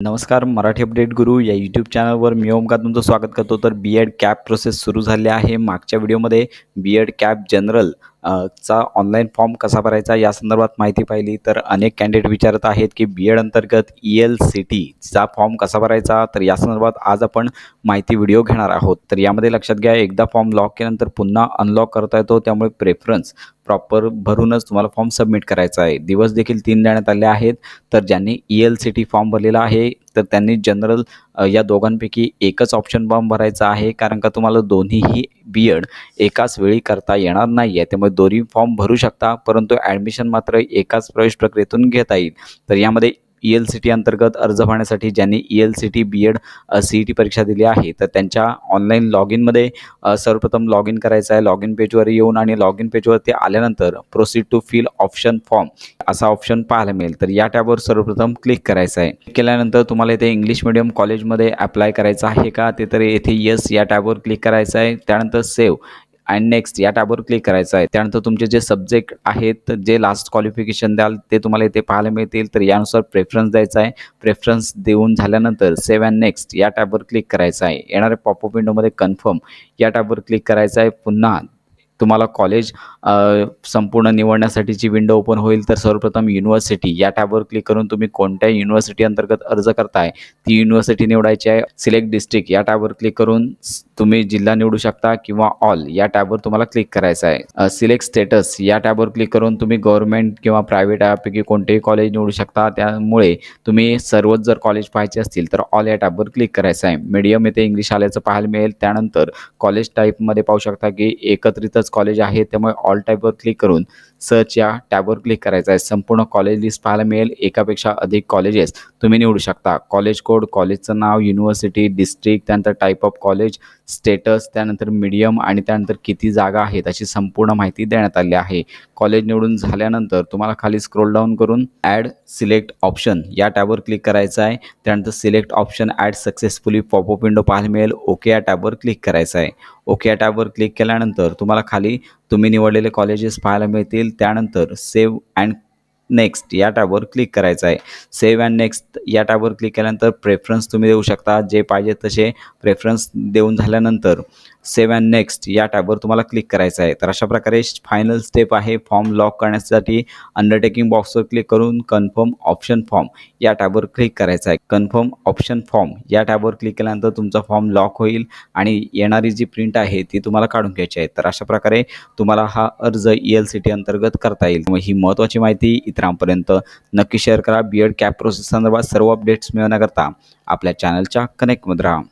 नमस्कार मराठी अपडेट गुरु या यूट्यूब चॅनलवर मी ओमका तुमचं स्वागत करतो. तर बी एड कॅप प्रोसेस सुरू झाली आहे. मागच्या व्हिडिओमध्ये बी एड कॅप जनरल चा ऑनलाईन फॉर्म कसा भरायचा या संदर्भात माहिती पाहिली. तर अनेक कॅन्डिडेट विचारत आहेत की बी एड अंतर्गत ई एल सी टीचा फॉर्म कसा भरायचा? तर या संदर्भात आज आपण माहिती व्हिडिओ घेणार आहोत. तर यामध्ये लक्षात घ्या एकदा फॉर्म लॉक केल्यानंतर पुन्हा अनलॉक करता येतो. त्यामुळे प्रेफरन्स प्रॉपर भरूनच तुम्हाला फॉर्म सबमिट करायचा आहे. दिवस देखील तीन देण्यात आले आहेत. तर ज्यांनी E L C T form भरलेला आहे तर त्यांनी जनरल या दोघांपैकी एकच ऑप्शन फॉर्म भरायचा आहे. कारण का तुम्हाला दोन्हीही बी एड एकाच वेळी करता येणार नाही आहे त्यामुळे दोन्ही फॉर्म भरू शकता. परंतु ॲडमिशन मात्र एकाच प्रवेश प्रक्रियेतून घेता येईल. तर यामध्ये ई एल सी टी अंतर्गत अर्ज भरण्यासाठी ज्यांनी E L C T B Ed C E T परीक्षा दिली आहे तर त्यांच्या ऑनलाईन लॉग इनमध्ये सर्वप्रथम लॉग इन करायचं आहे. लॉग इन पेजवर येऊन आणि लॉग इन पेजवरती आल्यानंतर proceed to fill option form असा ऑप्शन पाहायला मिळेल. तर या टॅबवर सर्वप्रथम क्लिक करायचं आहे. केल्यानंतर तुम्हाला इथे इंग्लिश मिडियम कॉलेजमध्ये अप्लाय करायचं आहे का? ते तर येथे येस या टॅबवर क्लिक करायचं आहे. त्यानंतर सेव्ह अँड नेक्स्ट या टॅबवर क्लिक करायचं आहे. त्यानंतर तुमचे जे सब्जेक्ट आहेत जे लास्ट क्वालिफिकेशन द्याल ते तुम्हाला इथे पाहायला मिळतील. तर यानुसार प्रेफरन्स द्यायचा आहे. प्रेफरन्स देऊन झाल्यानंतर सेव्ह अँड नेक्स्ट या टॅबवर क्लिक करायचं आहे. येणाऱ्या पॉपअप विंडोमध्ये कन्फर्म या टॅबवर क्लिक करायचं आहे. पुन्हा तुम्हाला कॉलेज संपूर्ण निवडण्यासाठीची विंडो ओपन होईल तर सर्वप्रथम युनिव्हर्सिटी या टॅबवर क्लिक करून तुम्ही कोणत्या युनिव्हर्सिटी अंतर्गत अर्ज करताय ती युनिव्हर्सिटी निवडायची आहे. सिलेक्ट डिस्ट्रिक्ट या टॅबवर क्लिक करून तुम्ही जिल्हा निवडू शकता किंवा ऑल या टॅबवर तुम्हाला क्लिक करायचं आहे. सिलेक्ट स्टेटस या टॅबवर क्लिक करून तुम्ही गव्हर्नमेंट किंवा प्रायव्हेट यापैकी कोणतेही कॉलेज निवडू शकता. त्यामुळे तुम्ही सर्वच जर कॉलेज पाहायचे असतील तर ऑल या टॅबवर क्लिक करायचं आहे. मीडियम येथे इंग्लिश आल्याचं पाहायला मिळेल. त्यानंतर कॉलेज टाईपमध्ये पाहू शकता की एकत्रितच कॉलेज आहे त्यामुळे ऑल टाईपवर क्लिक करून सर्च या टॅबवर क्लिक करायचं आहे. संपूर्ण कॉलेज लिस्ट पाहायला मिळेल. एकापेक्षा अधिक कॉलेजेस तुम्ही निवडू शकता. कॉलेज कोड कॉलेजचं नाव युनिव्हर्सिटी डिस्ट्रिक्ट त्यानंतर टाईप ऑफ कॉलेज स्टेटस त्यानंतर मीडियम आणि त्यानंतर किती जागा आहेत अशी संपूर्ण माहिती देण्यात आली आहे. कॉलेज निवडून झाल्यानंतर तुम्हाला खाली स्क्रोल डाऊन करून ॲड सिलेक्ट ऑप्शन या टॅबवर क्लिक करायचं आहे. त्यानंतर select option add successfully popup window पाहायला मिळेल. ओके या टॅबवर क्लिक करायचं आहे. ओके या टॅबवर क्लिक केल्यानंतर तुम्हाला खाली तुम्ही निवडलेले कॉलेजेस पाहायला मिळतील. त्यानंतर सेव्ह अँड नेक्स्ट या टॅबवर क्लिक करायचं आहे. सेव्ह अँड नेक्स्ट या टॅबवर क्लिक केल्यानंतर प्रेफरन्स तुम्ही देऊ शकता. जे पाहिजे तसे प्रेफरन्स देऊन झाल्यानंतर सेव्ह अँड नेक्स्ट या टॅबवर तुम्हाला क्लिक करायचं आहे. तर अशा प्रकारे फायनल स्टेप आहे. फॉर्म लॉक करण्यासाठी अंडरटेकिंग बॉक्सवर क्लिक करून कन्फर्म ऑप्शन फॉर्म या टॅबवर क्लिक करायचं आहे. कन्फर्म ऑप्शन फॉर्म या टॅबवर क्लिक केल्यानंतर तुमचा फॉर्म लॉक होईल आणि येणारी जी प्रिंट आहे ती तुम्हाला काढून घ्यायची आहे. तर अशा प्रकारे तुम्हाला हा अर्ज ई एल सी टी अंतर्गत करता येईल. ही महत्त्वाची माहिती इतरांपर्यंत नक्की शेअर करा. बी एड कॅप प्रोसेस संदर्भात सर्व अपडेट्स मिळवण्याकरता आपल्या चॅनलच्या कनेक्टमध्ये राहा.